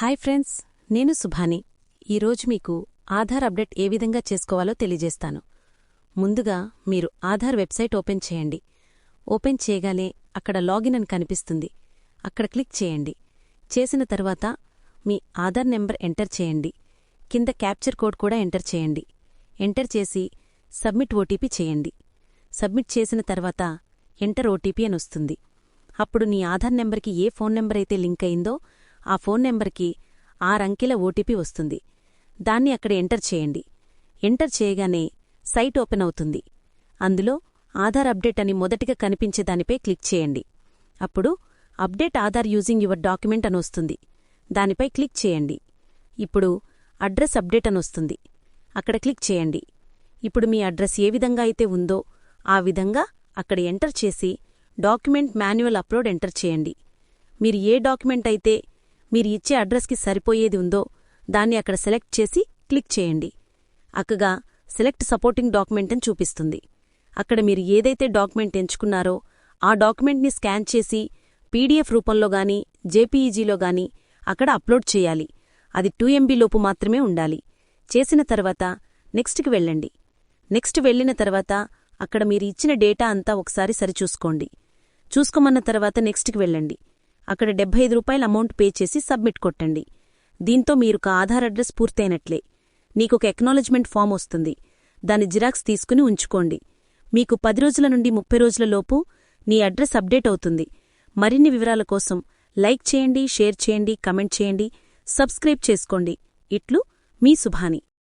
Hi friends నేను సుభాని. ఈరోజు మీకు ఆధార్ అప్డేట్ ఏ విధంగా చేసుకోవాలో తెలియజేస్తాను. ముందుగా మీరు ఆధార్ వెబ్సైట్ ఓపెన్ చేయండి. ఓపెన్ చేయగానే అక్కడ లాగిన్ అని కనిపిస్తుంది. అక్కడ క్లిక్ చేయండి. చేసిన తర్వాత మీ ఆధార్ నెంబర్ ఎంటర్ చేయండి. కింద క్యాప్చర్ కోడ్ కూడా ఎంటర్ చేయండి. ఎంటర్ చేసి సబ్మిట్ ఓటీపీ చేయండి. సబ్మిట్ చేసిన తర్వాత ఎంటర్ ఓటీపీ అని వస్తుంది. అప్పుడు నీ ఆధార్ నెంబర్కి ఏ ఫోన్ నెంబర్ అయితే లింక్ అయిందో ఆ ఫోన్ నెంబర్కి ఆరంకెల ఓటీపీ వస్తుంది. దాన్ని అక్కడ ఎంటర్ చేయండి. ఎంటర్ చేయగానే సైట్ ఓపెన్ అవుతుంది. అందులో ఆధార్ అప్డేట్ అని మొదటిగా కనిపించే దానిపై క్లిక్ చేయండి. అప్పుడు update Aadhaar using your document అని వస్తుంది. దానిపై క్లిక్ చేయండి. ఇప్పుడు అడ్రస్ అప్డేట్ అని వస్తుంది. అక్కడ క్లిక్ చేయండి. ఇప్పుడు మీ అడ్రస్ ఏ విధంగా అయితే ఉందో ఆ విధంగా అక్కడ ఎంటర్ చేసి డాక్యుమెంట్ మాన్యువల్ అప్లోడ్ ఎంటర్ చేయండి. మీరు ఏ డాక్యుమెంట్ అయితే మీరు ఇచ్చే అడ్రస్కి సరిపోయేది ఉందో దాన్ని అక్కడ సెలెక్ట్ చేసి క్లిక్ చేయండి. అక్కగా సెలెక్ట్ సపోర్టింగ్ డాక్యుమెంట్ అని చూపిస్తుంది. అక్కడ మీరు ఏదైతే డాక్యుమెంట్ ఎంచుకున్నారో ఆ డాక్యుమెంట్ని స్కాన్ చేసి పీడీఎఫ్ రూపంలో గాని జేపీఈజీలో గాని అక్కడ అప్లోడ్ చేయాలి. అది టూ ఎంబీలోపు మాత్రమే ఉండాలి. చేసిన తర్వాత నెక్స్ట్కి వెళ్ళండి. నెక్స్ట్ వెళ్ళిన తర్వాత అక్కడ మీరు ఇచ్చిన డేటా అంతా ఒకసారి సరిచూసుకోండి. చూసుకోమన్న తర్వాత నెక్స్ట్కి వెళ్ళండి. అక్కడ డెబ్బై రూపాయల అమౌంట్ పే చేసి సబ్మిట్ కొట్టండి. దీంతో మీరుక ఆధార్ అడ్రస్ పూర్తయినట్లే. నీకొక ఎక్నాలజ్మెంట్ ఫామ్ వస్తుంది. దాని జిరాక్స్ తీసుకుని ఉంచుకోండి. మీకు పది రోజుల నుండి ముప్పై రోజుల లోపు నీ అడ్రస్ అప్డేట్ అవుతుంది. మరిన్ని వివరాల కోసం లైక్ చేయండి షేర్ చేయండి కమెంట్ చేయండి సబ్స్క్రైబ్ చేసుకోండి. ఇట్లు మీ సుభాని.